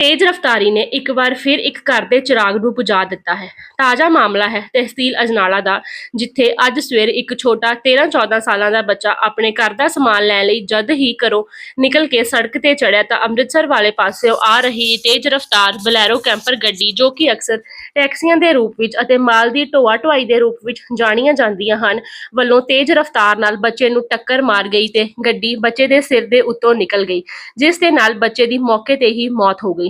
ਤੇਜ਼ ਰਫ਼ਤਾਰੀ ਨੇ ਇੱਕ ਵਾਰ ਫਿਰ ਇੱਕ ਘਰ ਦੇ ਚਿਰਾਗ ਨੂੰ ਬੁਝਾ ਦਿੱਤਾ ਹੈ। ਤਾਜ਼ਾ ਮਾਮਲਾ ਹੈ ਤਹਿਸੀਲ ਅਜਨਾਲਾ ਦਾ, ਜਿੱਥੇ ਅੱਜ ਸਵੇਰ ਇੱਕ ਛੋਟਾ 13-14 ਸਾਲਾਂ ਦਾ ਬੱਚਾ ਆਪਣੇ ਘਰ ਦਾ ਸਮਾਨ ਲੈਣ ਲਈ ਜਦ ਹੀ ਘਰੋਂ ਨਿਕਲ ਕੇ ਸੜਕ ਤੇ ਚੜਿਆ ਤਾਂ ਅੰਮ੍ਰਿਤਸਰ ਵਾਲੇ ਪਾਸਿਓਂ ਆ ਰਹੀ ਤੇਜ਼ ਰਫ਼ਤਾਰ ਬਲੈਰੋ ਕੈਂਪਰ ਗੱਡੀ, ਜੋ ਕਿ ਅਕਸਰ ਟੈਕਸੀਆਂ ਦੇ ਰੂਪ ਵਿੱਚ ਅਤੇ ਮਾਲ ਦੀ ਢੋਆ ਢੁਆਈ ਦੇ ਰੂਪ ਵਿੱਚ ਜਾਣੀਆਂ ਜਾਂਦੀਆਂ ਹਨ, ਵੱਲੋਂ ਤੇਜ਼ ਰਫ਼ਤਾਰ ਨਾਲ ਬੱਚੇ ਨੂੰ ਟੱਕਰ ਮਾਰ ਗਈ ਤੇ ਗੱਡੀ ਬੱਚੇ ਦੇ ਸਿਰ ਦੇ ਉੱਤੋਂ ਨਿਕਲ ਗਈ, ਜਿਸ ਦੇ ਨਾਲ ਬੱਚੇ ਦੀ ਮੌਕੇ ਤੇ ਹੀ ਮੌਤ ਹੋ ਗਈ।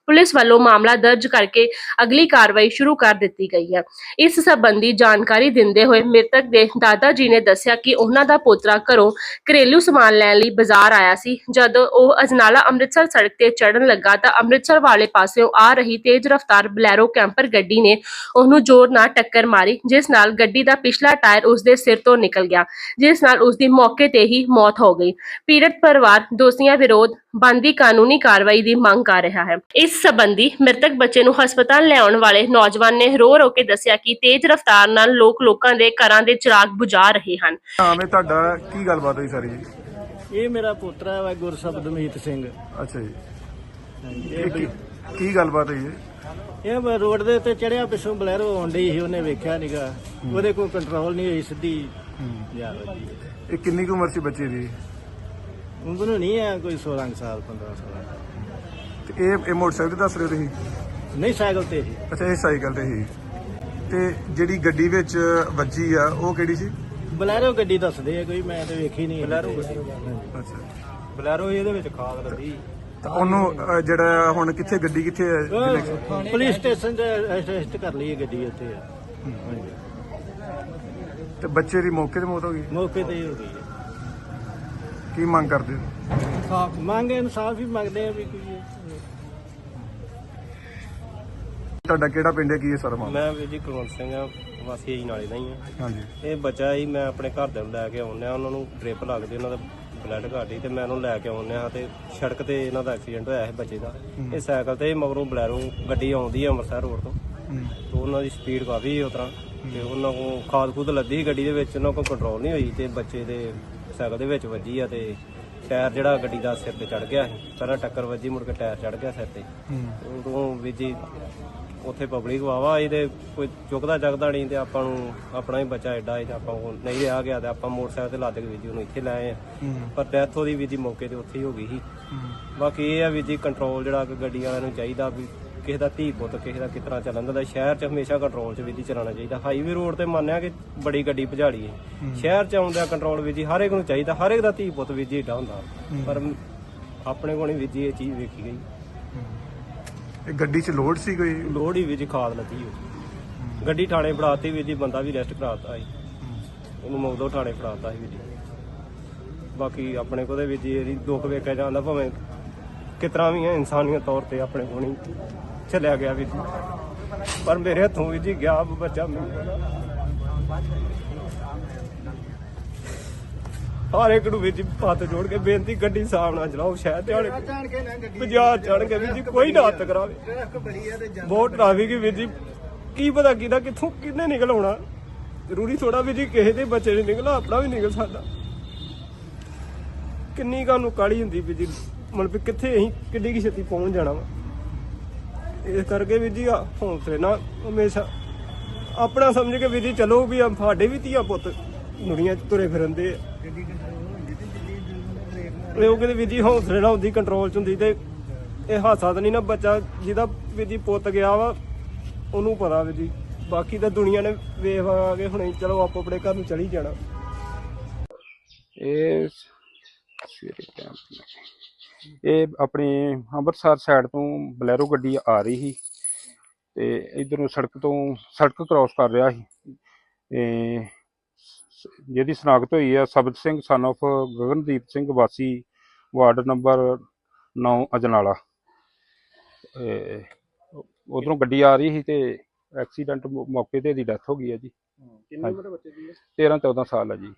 ਪੁਲਿਸ ਵੱਲੋਂ ਮਾਮਲਾ ਦਰਜ ਕਰਕੇ ਅਗਲੀ ਕਾਰਵਾਈ ਸ਼ੁਰੂ ਕਰ ਦਿੱਤੀ ਗਈ ਹੈ। ਇਸ ਸੰਬੰਧੀ ਜਾਣਕਾਰੀ ਦਿੰਦੇ ਹੋਏ ਮ੍ਰਿਤਕ ਦੇ ਦਾਦਾ ਜੀ ਨੇ ਦੱਸਿਆ ਕਿ ਉਹਨਾਂ ਦਾ ਪੋਤਰਾ ਘਰੋਂ ਘਰੇਲੂ ਸਮਾਨ ਲੈਣ ਲਈ ਬਾਜ਼ਾਰ ਆਇਆ ਸੀ। ਜਦ ਉਹ ਅਜਨਾਲਾ ਅੰਮ੍ਰਿਤਸਰ ਸੜਕ ਤੇ ਚੜਨ ਲੱਗਾ ਤਾਂ ਅੰਮ੍ਰਿਤਸਰ ਵਾਲੇ ਪਾਸਿਓਂ ਆ ਰਹੀ ਤੇਜ਼ ਰਫ਼ਤਾਰ ਬਲੈਰੋ ਕੈਂਪਰ ਗੱਡੀ ਨੇ ਉਹਨੂੰ ਜ਼ੋਰ ਨਾਲ ਟੱਕਰ ਮਾਰੀ, ਜਿਸ ਨਾਲ ਗੱਡੀ ਦਾ ਪਿਛਲਾ ਟਾਇਰ ਉਸਦੇ ਸਿਰ ਤੋਂ ਨਿਕਲ ਗਿਆ, ਜਿਸ ਨਾਲ ਉਸਦੀ ਮੌਕੇ ਤੇ ਹੀ ਮੌਤ ਹੋ ਗਈ। ਪੀੜਤ ਪਰਿਵਾਰ ਦੋਸ਼ੀਆਂ ਵਿਰੋਧ ਬਣਦੀ ਕਾਨੂੰਨੀ ਕਾਰਵਾਈ ਦੀ ਮੰਗ ਕਰ ਰਿਹਾ ਹੈ। ਇਸ ਸੰਬੰਧੀ ਮ੍ਰਿਤਕ ਬੱਚੇ ਨੂੰ ਹਸਪਤਾਲ ਲਿਆਉਣ ਵਾਲੇ ਨੌਜਵਾਨ ਨੇ ਰੋ ਰੋ ਕੇ ਦੱਸਿਆ ਕਿ ਤੇਜ਼ ਰਫ਼ਤਾਰ ਨਾਲ ਲੋਕ ਲੋਕਾਂ ਦੇ ਘਰਾਂ ਦੇ ਚਿਰਾਗ ਬੁਝਾ ਰਹੇ ਹਨ। ਨਾਮ ਹੈ ਤੁਹਾਡਾ ਕੀ ਗੱਲਬਾਤ ਹੋਈ ਸਾਰੀ ਜੀ? ਇਹ ਮੇਰਾ ਪੁੱਤਰਾ ਵਾ ਗੁਰਸ਼ਬਦਮੀਤ ਸਿੰਘ। ਅੱਛਾ ਜੀ। ਇਹ ਕੀ ਕੀ ਗੱਲਬਾਤ ਹੋਈ ਹੈ ਇਹ ਮੈਂ ਰੋਡ ਦੇ ਉੱਤੇ ਚੜਿਆ ਪਿੱਛੋਂ ਬਲੈਰੋ ਆਉਂਦੀ ਸੀ ਉਹਨੇ ਵੇਖਿਆ ਨੀਗਾ ਉਹਦੇ ਕੋਲ ਕੰਟਰੋਲ ਨਹੀਂ ਹੋਈ ਸਿੱਧੀ ਜਾ ਵੱਜੀ ਇਹ ਕਿੰਨੀ ਕੁ ਉਮਰ ਸੀ ਬੱਚੇ ਦੀ? ਉਮਰ ਨਹੀਂ ਹੈ ਕੋਈ 16 ਕੁ ਸਾਲ 15 ਸਾਲ। ਤੇ ਇਹ ਇਹ ਮੋਟਰਸਾਈਕਲ ਦੱਸ ਰਹੇ ਹੋ ਤੁਸੀਂ? ਨਹੀਂ ਸਾਈਕਲ ਤੇ ਸੀ ਅੱਛਾ ਇਹ ਸਾਈਕਲ ਤੇ ਸੀ ਤੇ ਜਿਹੜੀ ਗੱਡੀ ਵਿੱਚ ਵੱਜੀ ਆ ਉਹ ਕਿਹੜੀ ਸੀ? ਬਲੈਰੋ ਗੱਡੀ ਦੱਸਦੇ ਆ ਕੋਈ ਮੈਂ ਤੇ ਵੇਖੀ ਨਹੀਂ। ਬਲੈਰੋ ਅੱਛਾ। ਬਲੈਰੋ ਇਹਦੇ ਵਿੱਚ ਖਾਦ ਲੱਗੀ। ਤਾਂ ਉਹਨੂੰ ਜਿਹੜਾ ਹੁਣ ਕਿੱਥੇ ਗੱਡੀ ਕਿੱਥੇ ਹੈ ਪੁਲਿਸ ਸਟੇਸ਼ਨ ਤੇ ਅਰੈਸਟ ਕਰ ਲਈ ਇਹ ਗੱਡੀ ਉੱਤੇ ਹਾਂਜੀ। ਤੇ ਬੱਚੇ ਦੀ ਮੌਕੇ ਤੇ ਮੌਤ ਹੋ ਗਈ? ਮੌਕੇ ਤੇ ਹੀ ਹੋ ਗਈ। ਹੈ। ਕੀ ਮੰਗ ਕਰਦੇ ਹੋ? ਮੰਗ ਇਨਸਾਫ ਹੀ ਮੰਗਦੇ ਆ ਵੀ ਕੋਈ ਤੁਹਾਡਾ ਕਿਹੜਾ ਪਿੰਡ ਹੈ ਕੀ ਹੈ ਸਰ ਮਾਮਲਾ? ਮੈਂ ਵੀਰ ਜੀ ਕੁਲਵੰਤ ਸਿੰਘ ਆ ਵਾਸੀ ਅਜੀ ਨਾਲੇ ਦਾ ਹੀ ਆ। ਹਾਂਜੀ। ਇਹ ਬੱਚਾ ਹੀ ਮੈਂ ਆਪਣੇ ਘਰ ਦੇ ਨੂੰ ਲੈ ਕੇ ਆਉਂਦਿਆ ਉਹਨਾਂ ਨੂੰ ਡ੍ਰਿਪ ਲੱਗਦੀ ਉਹਨਾਂ ਦਾ ਬਲੱਡ ਘਾਟੀ ਤੇ ਮੈਂ ਉਹਨੂੰ ਲੈ ਕੇ ਆਉਂਦਿਆ ਤੇ ਸੜਕ ਤੇ ਇਹਨਾਂ ਦਾ ਐਕਸੀਡੈਂਟ ਹੋਇਆ ਸੀ ਬੱਚੇ ਦਾ। ਇਹ ਸਾਈਕਲ ਤੇ ਮਗਰੋਂ ਬਲੈਰੋ ਗੱਡੀ ਆਉਂਦੀ ਆ ਅੰਮ੍ਰਿਤਸਰ ਰੋਡ ਤੋਂ। ਹੂੰ। ਤੇ ਉਹਨਾਂ ਦੀ ਸਪੀਡ ਕਾਫੀ ਉਸ ਤਰ੍ਹਾਂ। ਤੇ ਉਹਨਾਂ ਕੋਲ ਖਾਦ ਖੂਦ ਲੱਦੀ ਗੱਡੀ ਦੇ ਵਿੱਚ ਉਹਨਾਂ ਕੋਲ ਕੰਟਰੋਲ ਨਹੀਂ ਹੋਈ ਤੇ ਬੱਚੇ ਦੇ ਸਾਈਕਲ ਦੇ ਵਿੱਚ ਵੱਜੀ ਆ ਤੇ ਟਾਇਰ ਜਿਹੜਾ ਗੱਡੀ ਦਾ ਸਿਰ ਤੇ ਚੜ ਗਿਆ ਸੀ। ਪਹਿਲਾਂ ਟੱਕਰ ਵੱਜੀ ਮੁੜ ਕੇ ਟਾਇਰ ਚੜ ਗਿਆ ਸਿਰ ਤੇ। ਹੂੰ। ਉਦੋਂ ਵੀ ਜੀ ਉੱਥੇ ਪਬਲਿਕ ਵਾਵਾ ਇਹਦੇ ਕੋਈ ਚੁੱਕਦਾ ਜਗਦਾ ਨਹੀਂ ਤੇ ਆਪਾਂ ਨੂੰ ਆਪਣਾ ਹੀ ਬੱਚਾ ਐਡਾ ਹੈ ਤੇ ਆਪਾਂ ਉਹ ਨਹੀਂ ਰਿਹਾ ਗਿਆ ਤੇ ਆਪਾਂ ਮੋਟਰਸਾਈਕਲ ਤੇ ਲੱਦ ਕੇ ਵੀ ਜੀ ਉਹਨੂੰ ਇੱਥੇ ਲੈ ਆਏ ਆ। ਪਰ ਡੈਥ ਉਹਦੀ ਵੀ ਜੀ ਮੌਕੇ ਤੇ ਉੱਥੇ ਹੀ ਹੋ ਗਈ ਸੀ। ਬਾਕੀ ਇਹ ਆ ਵੀ ਜੀ ਕੰਟਰੋਲ ਜਿਹੜਾ ਕਿ ਗੱਡੀ ਵਾਲਿਆਂ ਨੂੰ ਚਾਹੀਦਾ ਵੀ ਕਿਸੇ ਦਾ ਧੀ ਪੁੱਤ ਕਿਸੇ ਦਾ ਤਰ੍ਹਾਂ ਚੱਲਣ ਦਾ ਸ਼ਹਿਰ 'ਚ ਹਮੇਸ਼ਾ ਕੰਟਰੋਲ 'ਚ ਵੀ ਜੀ ਚਲਾਉਣਾ ਚਾਹੀਦਾ। ਹਾਈਵੇ ਰੋਡ ਤੇ ਮੰਨਿਆ ਕਿ ਬੜੀ ਗੱਡੀ ਭਜਾੜੀ ਹੈ। ਸ਼ਹਿਰ 'ਚ ਆਉਂਦਾ ਕੰਟਰੋਲ ਵੀ ਜੀ ਹਰ ਇੱਕ ਨੂੰ ਚਾਹੀਦਾ ਹਰ ਇੱਕ ਦਾ ਧੀ ਪੁੱਤ ਵੀ ਜੀ ਏਡਾ ਹੁੰਦਾ। ਪਰ ਆਪਣੇ ਕੋਲ ਨਹੀਂ ਵੀ ਜੀ ਇਹ ਚੀਜ਼ ਵੇਖੀ ਗਈ। ਇਹ ਗੱਡੀ 'ਚ ਲੋਡ ਸੀ ਕੋਈ? ਲੋੜ ਹੀ ਵੀ ਜੀ ਖਾਦ ਲੱਗੀ ਹੋਈ। ਗੱਡੀ ਥਾਣੇ ਫੜਾਤੀ ਵੀ ਜੀ ਬੰਦਾ ਵੀ ਰੈਸਟ ਕਰਾਤਾ ਸੀ। ਉਹਨੂੰ ਮੌਦੋਂ ਥਾਣੇ ਫੜਾਤਾ ਸੀ ਵੀ ਜੀ। ਬਾਕੀ ਆਪਣੇ ਕੋਲ ਦੇ ਵੀ ਜੀ ਇਹਦੀ ਦੁੱਖ ਵੇਖਿਆ ਜਾਂਦਾ, ਭਾਵੇਂ ਕਿਤਨਾ ਵੀ ਹੈ, ਇਨਸਾਨੀਅਤ ਤੌਰ ਤੇ ਆਪਣੇ ਕੋਲ ਨਹੀਂ ਚੱਲਿਆ ਗਿਆ ਵੀ ਜੀ। ਪਰ ਮੇਰੇ ਹੱਥੋਂ ਵੀ ਜੀ ਗਿਆ ਬੱਚਾ ਮੈਨੂੰ। ਹਰ ਇੱਕ ਨੂੰ ਵੀ ਜੀ ਹੱਥ ਜੋੜ ਕੇ ਬੇਨਤੀ ਗੱਡੀ ਸਾਹਮਣੇ ਨਾ ਚਲਾਓ ਸ਼ਹਿਰ ਤੇ ਵਾਲੇ ਬਾਜ਼ਾਰ ਚੜ ਕੇ ਵੀ ਜੀ ਕੋਈ ਨਾ ਹੱਥ ਕਰਾਵੇ। ਬਹੁਤ ਟ੍ਰੈਫਿਕ ਵੀ ਜੀ ਕੀ ਪਤਾ ਕਿਹਦਾ ਕਿੱਥੋਂ ਕਿੰਨੇ ਨਿਕਲ ਆਉਣਾ। ਜ਼ਰੂਰੀ ਥੋੜਾ ਵੀ ਜੀ ਕਿਸੇ ਦੇ ਬੱਚੇ ਨੇ ਨਿਕਲਣਾ ਆਪਣਾ ਵੀ ਨਿਕਲ ਸਕਦਾ। ਕਿੰਨੀ ਕਾ ਨੂੰ ਕਾਲੀ ਹੁੰਦੀ ਵੀ ਜੀ ਮਤਲਬ ਕਿੱਥੇ ਅਸੀਂ ਕਿੱਡੀ ਕੀ ਛੇਤੀ ਪਹੁੰਚ ਜਾਣਾ ਵਾ। ਇਸ ਕਰਕੇ ਵੀ ਜੀ ਹੌਂਸਲੇ ਨਾਲ ਹਮੇਸ਼ਾ ਆਪਣਾ ਸਮਝ ਕੇ ਵੀ ਜੀ ਚਲੋ ਵੀ ਸਾਡੇ ਵੀ ਧੀਆ ਪੁੱਤ ਦੁਨੀਆ 'ਚ ਤੁਰੇ ਫਿਰਦੇ ਆ। ਇਹ ਉਹ ਕਿਤੇ ਵੀ ਹੌਸਲੇ ਨਾਲ ਹੁੰਦੀ ਕੰਟਰੋਲ 'ਚ ਹੁੰਦੀ ਤੇ ਇਹ ਹਾਸਾ ਤਾਂ ਨਹੀਂ ਨਾ ਬੱਚਾ ਜਿਹਦਾ ਵੀ ਪੁੱਤ ਗਿਆ ਵਾ, ਉਹਨੂੰ ਪਤਾ ਵੀ ਜੀ। ਬਾਕੀ ਤਾਂ ਦੁਨੀਆ ਨੇ ਵੇਖ ਆ ਕੇ ਹੁਣੇ ਚਲੋ ਆਪੋ ਆਪਣੇ ਘਰ ਨੂੰ ਚਲੀ ਜਾਣਾ। ਇਹ ਸਵੇਰੇ ਟਾਈਮ ਇਹ ਆਪਣੇ ਅੰਮ੍ਰਿਤਸਰ ਸਾਈਡ ਤੋਂ ਬਲੈਰੋ ਗੱਡੀ ਆ ਰਹੀ ਸੀ ਤੇ ਇਧਰੋਂ ਸੜਕ ਤੋਂ ਸੜਕ ਕ੍ਰਾਸ ਕਰ ਰਿਹਾ ਸੀ। ਤੇ ਜਿਹਦੀ ਸਨਾਖਤ ਹੋਈ ਆ ਸਬਤ ਸਿੰਘ son of ਗਗਨਦੀਪ ਸਿੰਘ ਵਾਸੀ ਵਾਰਡ ਨੰਬਰ 9 ਅਜਨਾਲਾ। ਉਧਰੋਂ ਗੱਡੀ ਆ ਰਹੀ ਸੀ ਤੇ ਐਕਸੀਡੈਂਟ ਮੌਕੇ ਤੇ ਇਹਦੀ ਡੈਥ ਹੋ ਗਈ ਹੈ ਜੀ। ਕਿੰਨੀ ਉਮਰ ਬੱਚੇ ਦੀ 13 14 ਸਾਲ ਹੈ ਜੀ।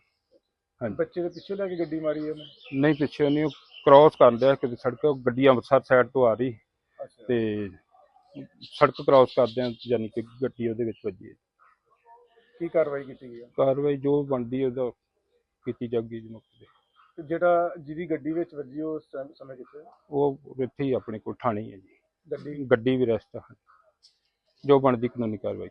ਬੱਚੇ ਦੇ ਪਿੱਛੇ ਲੈ ਕੇ ਗੱਡੀ ਮਾਰੀ ਉਹਨੇ? ਨਹੀਂ ਪਿੱਛੇ ਨਹੀਂ ਕ੍ਰਾਸ ਕਰ ਲਿਆ ਕਿਤੇ ਸੜਕ ਗੱਡੀ ਅੰਮ੍ਰਿਤਸਰ ਸਾਈਡ ਤੋਂ ਆ ਰਹੀ। ਤੇ ਸੜਕ ਕ੍ਰਾਸ ਕਰਦਿਆਂ ਯਾਨੀ ਕਿ ਗੱਡੀ ਉਹਦੇ ਵਿੱਚ ਵੱਜੀ ਹੈ। ਕੀ ਕਾਰਵਾਈ ਕੀਤੀ ਗਈ ਆ? ਕਾਰਵਾਈ ਜੋ ਬਣਦੀ ਉਹਦਾ ਕੀਤੀ ਜਾਊਗੀ ਜੀ ਮੌਕੇ ਤੇ ਜਿਹੜਾ ਜਿਹਦੀ ਗੱਡੀ ਵਿੱਚ ਵੱਜੀ ਉਹ ਉਸ ਟਾਈਮ ਸਮੇਂ ਕਿੱਥੇ ਉਹ ਇੱਥੇ ਹੀ ਆਪਣੇ ਕੋਲ ਥਾਣੇ ਹੀ ਜੀ। ਗੱਡੀ? ਗੱਡੀ ਵੀ ਰੈਸਟ ਹੈ ਜੋ ਬਣਦੀ ਕਾਨੂੰਨੀ ਕਾਰਵਾਈ